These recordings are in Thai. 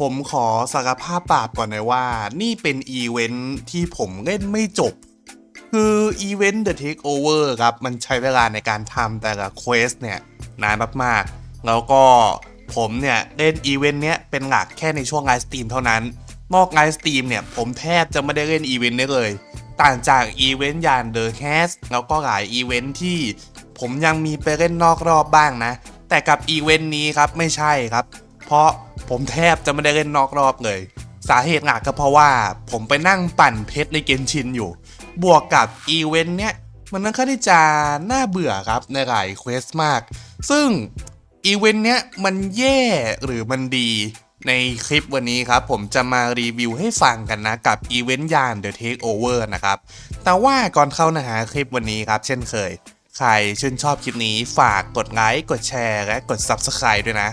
ผมขอสารภาพบาปก่อนเลยว่า นี่เป็นอีเวนท์ที่ผมเล่นไม่จบ คืออีเวนต์ The Takeover ครับ มันใช้เวลาในการทำแต่ละเควสเนี่ย นานมากๆ แล้วก็ผมเนี่ย เล่นอีเวนต์เนี้ยเป็นหลักแค่ในช่วงไลฟ์สตรีมเท่านั้น นอกไลฟ์สตรีมเนี่ย ผมแทบจะไม่ได้เล่นอีเวนต์นี้เลย ต่างจากอีเวนต์ยาง The Cast แล้วก็หลายอีเวนต์ที่ผมยังมีไปเล่นนอกรอบบ้างนะ แต่กับอีเวนต์นี้ครับไม่ใช่ครับ เพราะผมแทบจะไม่ได้เล่นนอกรอบเลย สาเหตุหลักก็เพราะว่าผมไปนั่งปั่นเพชรในเกนชินอยู่ บวกกับอีเวนต์เนี้ยมันค่อนข้างที่จะน่าเบื่อครับในหลายเควสมาก ซึ่งอีเวนต์เนี้ยมันแย่หรือมันดีในคลิปวันนี้ครับ ผมจะมารีวิวให้ฟังกันนะ กับอีเวนต์ยาน The Takeover นะครับ แต่ว่าก่อนเข้านื้อหาคลิปวันนี้ครับ เช่นเคย ใครชื่นชอบคลิปนี้ฝากกดไลค์กดแชร์และกด Subscribe ด้วยนะ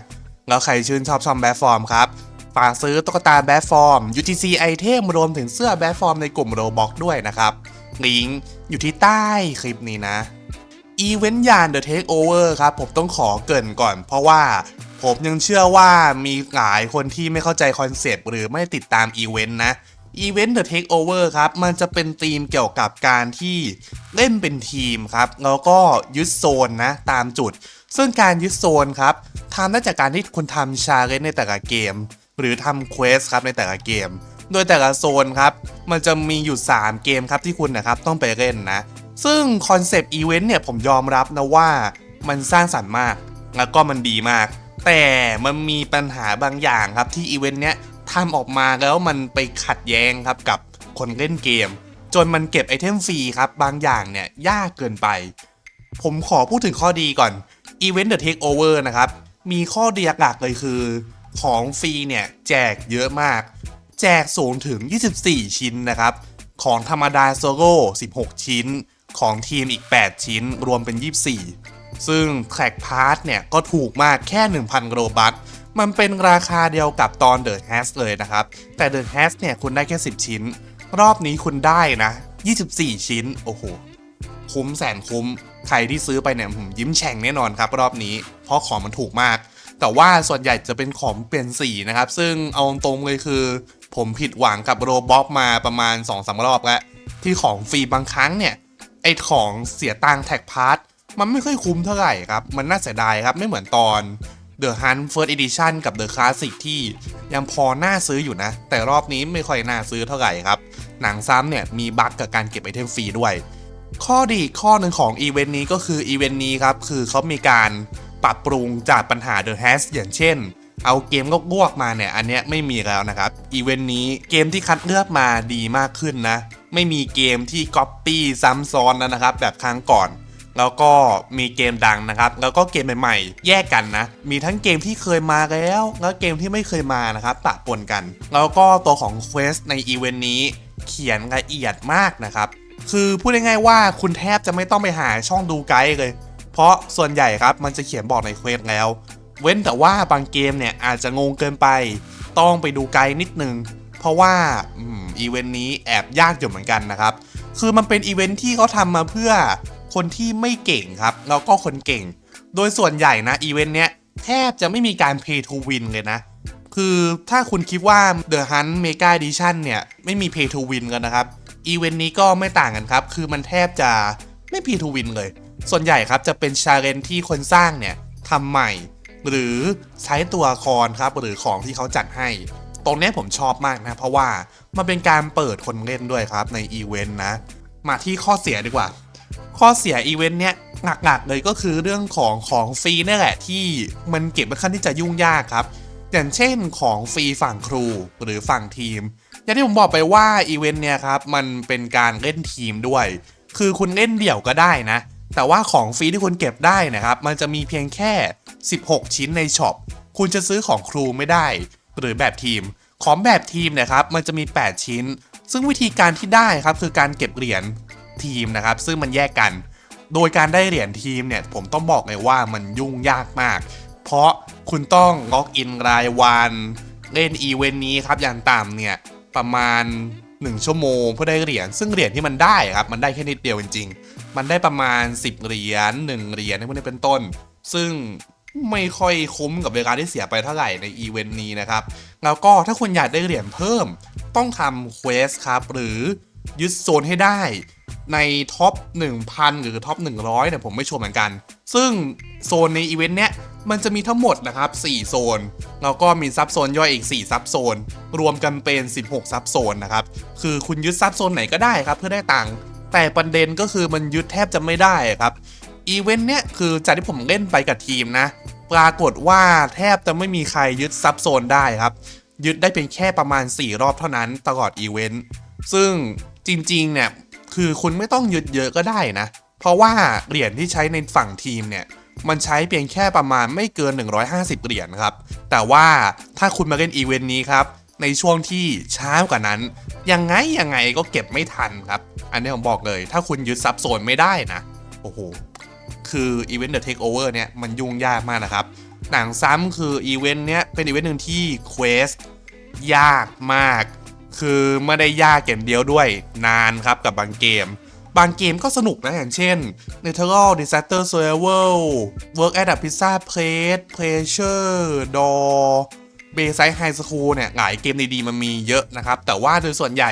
แล้วใครชื่นชอบชอมแบทฟอร์มครับฝากซื้อตุ๊กตาแบทฟอร์ม UTC ไอเทมรวมถึงเสื้อแบทฟอร์มในกลุ่มโรบ็อกด้วยนะครับลิงก์อยู่ที่ใต้คลิปนี้นะอีเวนต์ยาน The Takeover ครับผมต้องขอเกินก่อนเพราะว่าผมยังเชื่อว่ามีหลายคนที่ไม่เข้าใจคอนเซปต์หรือไม่ติดตามอีเวนต์นะอีเวนต์ The Takeover ครับ มันจะเป็นธีมเกี่ยวกับการที่เล่นเป็นทีมครับ แล้วก็ยึดโซนนะ ตามจุด ซึ่งการยึดโซนครับ ทำได้จากการที่คุณทำชาเลนจ์ในแต่ละเกม หรือทำเควสครับในแต่ละเกม โดยแต่ละโซนครับ มันจะมีอยู่ 3 เกมครับที่คุณนะครับต้องไปเล่นนะ ซึ่งคอนเซปต์อีเวนต์เนี่ยผมยอมรับนะว่ามันสร้างสรรค์มาก แล้วก็มันดีมาก แต่มันมีปัญหาบางอย่างครับที่อีเวนต์เนี้ยทำออกมาแล้วมันไปขัดแย้งครับกับคนเล่นเกม จนมันเก็บไอเทมฟรีครับบางอย่างเนี่ยยากเกินไป ผมขอพูดถึงข้อดีก่อน Event The Takeover นะครับ มีข้อดีหลักเลยคือ ของฟรีเนี่ย แจกเยอะมาก แจกสูงถึง 24 ชิ้นนะครับ ของธรรมดาโซโล่16 ชิ้น ของทีมอีก 8 ชิ้น รวมเป็น 24 ซึ่งแท็กพาร์ทเนี่ย ก็ถูกมากแค่ 1,000 โรบัตมันเป็นราคาเดียวกับตอน The h a s เลยนะครับ แต่ The h a s เนี่ยคุณได้แค่ 10 ชิ้น รอบนี้คุณได้นะ 24 ชิ้น โอ้โห คุ้มแสนคุ้ม ใครที่ซื้อไปเนี่ยผมยิ้มแฉ่งแน่นอนครับรอบนี้ เพราะของมันถูกมาก แต่ว่าส่วนใหญ่จะเป็นของเปลี่ยนสีนะครับ ซึ่งเอาตรงเลยคือ ผมผิดหวังกับโรบ็อกมาประมาณ2อสรอบแล้ว ที่ของฟรีบางครั้งเนี่ย ไอของเสียตังแท็กพาร์ทมันไม่ค่อยคุ้มเท่าไหร่ครับ มันน่าเสียดายครับไม่เหมือนตอน The Hunt First Edition กับ The Classic ที่ยังพอน่าซื้ออยู่นะ แต่รอบนี้ไม่ค่อยน่าซื้อเท่าไหร่ครับ หนังซ้ำเนี่ยมีบั๊กกับการเก็บไอเทมฟรีด้วย ข้อดีข้อหนึ่งของอีเวนต์นี้ก็คืออีเวนต์นี้ครับ คือเขามีการปรับปรุงจากปัญหา The h a s อย่างเช่น เอาเกมลวกมาเนี่ย อันเนี้ยไม่มีแล้วนะครับ อีเวนต์นี้เกมที่คัดเลือกมาดีมากขึ้นนะ ไม่มีเกมที่ก๊อปปี้ซ้ำซ้อนแล้วนะครับ แบบครั้งก่อน แล้วก็มีเกมดังนะครับ แล้วก็เกมใหม่ๆ แยกกันนะ มีทั้งเกมที่เคยมาแล้ว แล้วเกมที่ไม่เคยมานะครับปะปนกัน แล้วก็ตัวของ Quest ในอีเวนต์นี้เขียนละเอียดมากนะครับ คือพูดง่ายๆว่าคุณแทบจะไม่ต้องไปหาช่องดูไกด์เลย เพราะส่วนใหญ่ครับมันจะเขียนบอกในเควสแล้ว เว้นแต่ว่าบางเกมเนี่ยอาจจะงงเกินไป ต้องไปดูไกด์นิดนึง เพราะว่าอีเวนต์นี้แอบยากอยู่เหมือนกันนะครับ คือมันเป็นอีเวนต์ที่เขาทำมาเพื่อคนที่ไม่เก่งครับแล้วก็คนเก่ง โดยส่วนใหญ่นะอีเวนต์เนี้ยแทบจะไม่มีการ pay to win เลยนะ คือถ้าคุณคิดว่า The Hunt Mega Edition เนี่ยไม่มี Pay to Win กันนะครับ อีเวนต์นี้ก็ไม่ต่างกันครับ คือมันแทบจะไม่ Pay to Win เลย ส่วนใหญ่ครับจะเป็นชาเลนที่คนสร้างเนี่ยทำใหม่ หรือใช้ตัวละครครับหรือของที่เขาจัดให้ ตรงนี้ผมชอบมากนะ เพราะว่ามันเป็นการเปิดคนเล่นด้วยครับในอีเวนต์นะ มาที่ข้อเสียดีกว่า ข้อเสียอีเวนต์เนี้ยหลักๆเลยก็คือเรื่องของของฟรีนี่แหละที่มันเก็บเป็นขั้นที่จะยุ่งยากครับ อย่างเช่นของฟรีฝั่งครูหรือฝั่งทีม อย่างที่ผมบอกไปว่าอีเวนต์เนี่ยครับมันเป็นการเล่นทีมด้วย คือคุณเล่นเดี่ยวก็ได้นะ แต่ว่าของฟรีที่คุณเก็บได้นะครับ มันจะมีเพียงแค่ 16 ชิ้นในช็อปคุณจะซื้อของครูไม่ได้ หรือแบบทีม ของแบบทีมนะครับมันจะมี 8 ชิ้น ซึ่งวิธีการที่ได้ครับคือการเก็บเหรียญทีมนะครับ ซึ่งมันแยกกัน โดยการได้เหรียญทีมเนี่ย ผมต้องบอกเลยว่ามันยุ่งยากมาก เพราะคุณต้องล็อกอินรายวัน เล่นอีเวนต์นี้ครับอย่างต่ำเนี่ย ประมาณ 1 ชั่วโมงเพื่อได้เหรียญซึ่งเหรียญที่มันได้ครับมันได้แค่นิดเดียวจริงๆ มันได้ประมาณ 10 เหรียญ1เหรียญในพวกนี้เป็นต้น ซึ่งไม่ค่อยคุ้มกับเวลาที่เสียไปเท่าไหร่ในอีเวนต์นี้นะครับ แล้วก็ถ้าคุณอยากได้เหรียญเพิ่ม ต้องทำเควสครับ หรือยึดโซนให้ได้ในท็อป 1,000 หรือท็อป 100เนี่ยผมไม่ชัวร์เหมือนกัน ซึ่งโซนในอีเวนต์เนี้ยมันจะมีทั้งหมดนะครับ 4 โซน แล้วก็มีซับโซนย่อยอีก 4 ซับโซน รวมกันเป็น 16 ซับโซนนะครับ คือคุณยึดซับโซนไหนก็ได้ครับเพื่อได้ตังค์ แต่ประเด็นก็คือมันยึดแทบจะไม่ได้ครับ อีเวนต์เนี้ยคือจากที่ผมเล่นไปกับทีมนะ ปรากฏว่าแทบจะไม่มีใครยึดซับโซนได้ครับ ยึดได้เพียงแค่ประมาณ 4 รอบเท่านั้นตลอดอีเวนต์ ซึ่งจริงๆเนี่ยคือคุณไม่ต้องยึดเยอะก็ได้นะ เพราะว่าเหรียญที่ใช้ในฝั่งทีมเนี่ยมันใช้เพียงแค่ประมาณไม่เกิน 150 เหรียญครับ แต่ว่าถ้าคุณมาเล่นอีเวนต์นี้ครับ ในช่วงที่ช้ากว่านั้น ยังไงยังไงก็เก็บไม่ทันครับ อันนี้ผมบอกเลย ถ้าคุณยึดซับโซนไม่ได้นะ โอ้โห คืออีเวนต์ The Takeover เนี่ยมันยุ่งยากมากนะครับ หนังซ้ำคืออีเวนต์เนี้ยเป็นอีเวนต์หนึ่งที่เควสยากมาก คือไม่ได้ยากเกมเดียวด้วยนานครับกับบางเกม บางเกมก็สนุกนะ อย่างเช่น Natural Disaster Survival Work at a Pizza Place Pressure Door Bayside High School เนี่ยหลายเกมดีๆมันมีเยอะนะครับ แต่ว่าโดยส่วนใหญ่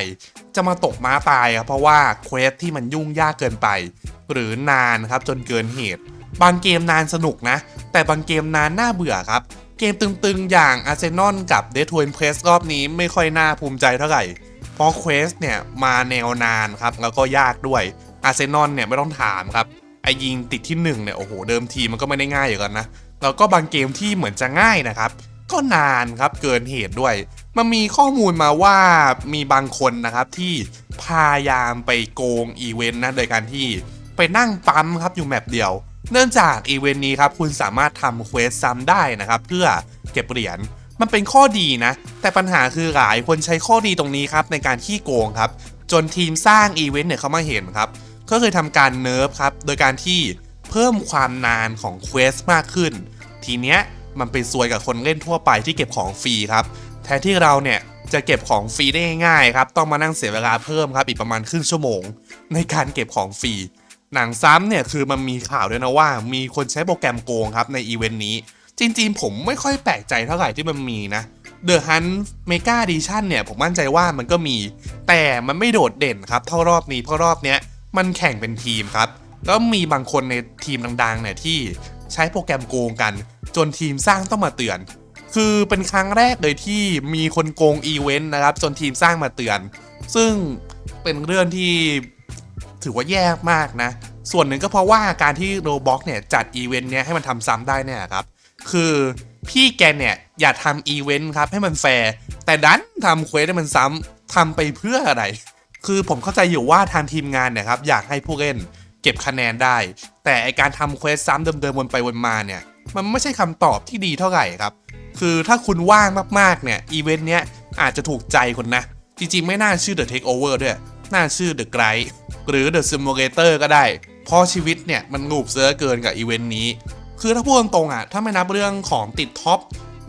จะมาตกม้าตายครับเพราะว่าเควสที่มันยุ่งยากเกินไป หรือนานครับจนเกินเหตุ บางเกมนานสนุกนะ แต่บางเกมนานน่าเบื่อครับ เกมตึงๆ อย่าง Arsenal กับ Dead to Impress รอบนี้ไม่ค่อยน่าภูมิใจเท่าไหร่ เพราะเควสเนี่ยมาแนวนานครับแล้วก็ยากด้วย Arsenal เนี่ยไม่ต้องถามครับไอยิงติดที่1เนี่ยโอ้โหเดิมทีมันก็ไม่ได้ง่ายอย่างกันนะแล้วก็บางเกมที่เหมือนจะง่ายนะครับ ก็นานครับเกินเหตุด้วย มันมีข้อมูลมาว่ามีบางคนนะครับที่พยายามไปโกงอีเวนต์นะโดยการที่ไปนั่งปั๊มครับอยู่แมปเดียว เนื่องจากอีเวนต์นี้ครับคุณสามารถทำเควสซ้ำได้นะครับ เพื่อเก็บเหรียญ มันเป็นข้อดีนะ แต่ปัญหาคือหลายคนใช้ข้อดีตรงนี้ครับในการขี้โกงครับ จนทีมสร้างอีเวนต์เนี่ยเขามาเห็นครับ ก็เคยทำการเนิร์ฟครับ โดยการที่เพิ่มความนานของเควสมากขึ้น ทีเนี้ยมันเป็นซวยกับคนเล่นทั่วไปที่เก็บของฟรีครับ แทนที่เราเนี่ยจะเก็บของฟรีได้ง่ายๆครับ ต้องมานั่งเสียเวลาเพิ่มครับอีกประมาณครึ่งชั่วโมง ในการเก็บของฟรี หนังซ้ำเนี่ยคือมันมีข่าวด้วยนะว่า มีคนใช้โปรแกรมโกงครับในอีเวนต์นี้ จริงๆ ผมไม่ค่อยแปลกใจเท่าไหร่ที่มันมีนะ The Hunt Mega Edition เนี่ย ผมมั่นใจว่ามันก็มี แต่มันไม่โดดเด่นครับเท่ารอบนี้เพราะรอบเนี้ยมันแข่งเป็นทีมครับ แล้วมีบางคนในทีมดังๆเนี่ยที่ใช้โปรแกรมโกงกัน จนทีมสร้างต้องมาเตือน คือเป็นครั้งแรกเลยที่มีคนโกงอีเวนต์นะครับ จนทีมสร้างมาเตือน ซึ่งเป็นเรื่องที่ถือว่าแย่มากนะ ส่วนหนึ่งก็เพราะว่าการที่โรบ็อกเนี่ยจัดอีเวนต์เนี้ยให้มันทำซ้ำได้เนี่ยครับ คือพี่แกเนี่ยอยากทำอีเวนต์ครับให้มันแฟร์แต่ดันทำเควสให้มันซ้ำทำไปเพื่ออะไร คือผมเข้าใจอยู่ว่าทางทีมงานเนี่ยครับอยากให้ผู้เล่นเก็บคะแนนได้ แต่ไอการทำเควสซ้ำเดิมๆวนไปวนมาเนี่ย มันไม่ใช่คำตอบที่ดีเท่าไหร่ครับ คือถ้าคุณว่างมากๆเนี่ยอีเวนต์เนี้ยอาจจะถูกใจคนนะ จริงๆ ไม่น่าชื่อ The Takeover ด้วย น่าชื่อ The g r i d หรือ The Simulator ก็ได้ เพราะชีวิตเนี่ยมันงูบเสือเกินกับอีเวนต์นี้ คือถ้าพูดตรงๆอะ ถ้าไม่นับเรื่องของติดท็อป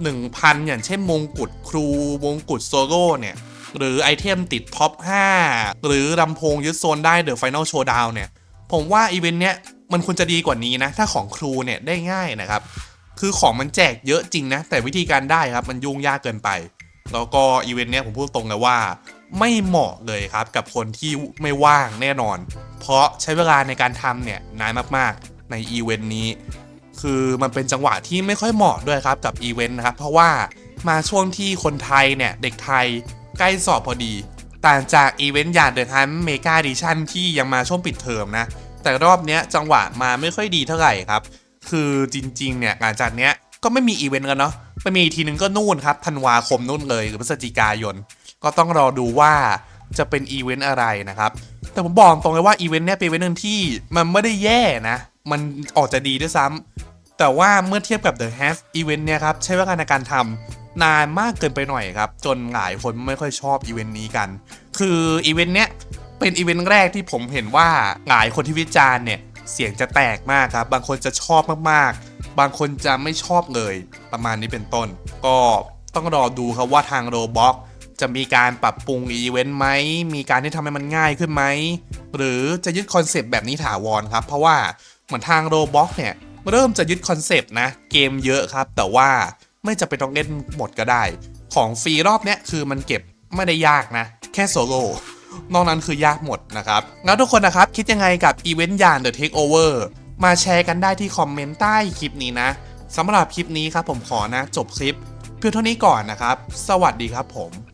1,000 อย่างเช่นมงกุฎครูมงกุฎโซโล่เนี่ย หรือไอเทมติดท็อป 5 หรือลำโพงยึดโซนได้ The Final Showdown เนี่ย ผมว่าอีเวนต์เนี้ยมันควรจะดีกว่านี้นะ ถ้าของครูเนี่ยได้ง่ายนะครับ คือของมันแจกเยอะจริงนะ แต่วิธีการได้ครับมันยุ่งยากเกินไป แล้วก็อีเวนต์เนี้ยผมพูดตรงเลยว่า ไม่เหมาะเลยครับกับคนที่ไม่ว่างแน่นอน เพราะใช้เวลาในการทำเนี่ยนานมากๆในอีเวนต์นี้ คือมันเป็นจังหวะที่ไม่ค่อยเหมาะด้วยครับกับอีเวนต์นะครับเพราะว่ามาช่วงที่คนไทยเนี่ย เด็กไทยใกล้สอบพอดี ต่างจากอีเวนต์อย่าเดอะทันเมกาดิชั่นที่ยังมาช่วงปิดเทอมนะ แต่รอบเนี้ยจังหวะมาไม่ค่อยดีเท่าไหร่ครับ คือจริง ๆ เนี่ยหลังจากเนี้ยก็ไม่มีอีเวนต์กันเนาะไปมีอีทีนึงก็นู่นครับธันวาคมนู่นเลยหรือพฤศจิกายน ก็ต้องรอดูว่าจะเป็นอีเวนต์อะไรนะครับ แต่ผมบอกตรงเลยว่าอีเวนต์เนี้ยเป็นอีเวนต์หนึงที่มันไม่ได้แย่นะ มันออกจะดีด้วยซ้ำ แต่ว่าเมื่อเทียบกับ The h a s อีเวนต์เนี่ยครับ ใช้เวลาในการทำนานมากเกินไปหน่อยครับ จนหลายคนไม่ค่อยชอบอีเวนต์นี้กัน คืออีเวนต์เนี้ยเป็นอีเวนต์แรกที่ผมเห็นว่าหลายคนที่วิจารณ์เนี่ยเสียงจะแตกมากครับ บางคนจะชอบมากๆ บางคนจะไม่ชอบเลยประมาณนี้เป็นต้น ก็ต้องรอดูครับว่าทางโรบ็อกจะมีการปรับปรุงอีเวนต์ไหม มีการที่ทำให้มันง่ายขึ้นไหม หรือจะยึดคอนเซปต์แบบนี้ถาวรครับ เพราะว่าเหมือนทางโรบ็อกเนี่ย เริ่มจะยึดคอนเซปต์นะ เกมเยอะครับ แต่ว่าไม่จะเป็นต้องเล่นหมดก็ได้ ของฟรีรอบเนี้ยคือมันเก็บไม่ได้ยากนะ แค่โซโล่นอกนั้นคือยากหมดนะครับ แล้วทุกคนนะครับ คิดยังไงกับอีเวนต์ยาน The Takeover มาแชร์กันได้ที่คอมเมนต์ใต้คลิปนี้นะสำหรับคลิปนี้ครับผมขอนะ จบคลิป เพียงเท่านี้ก่อนนะครับ สวัสดีครับผม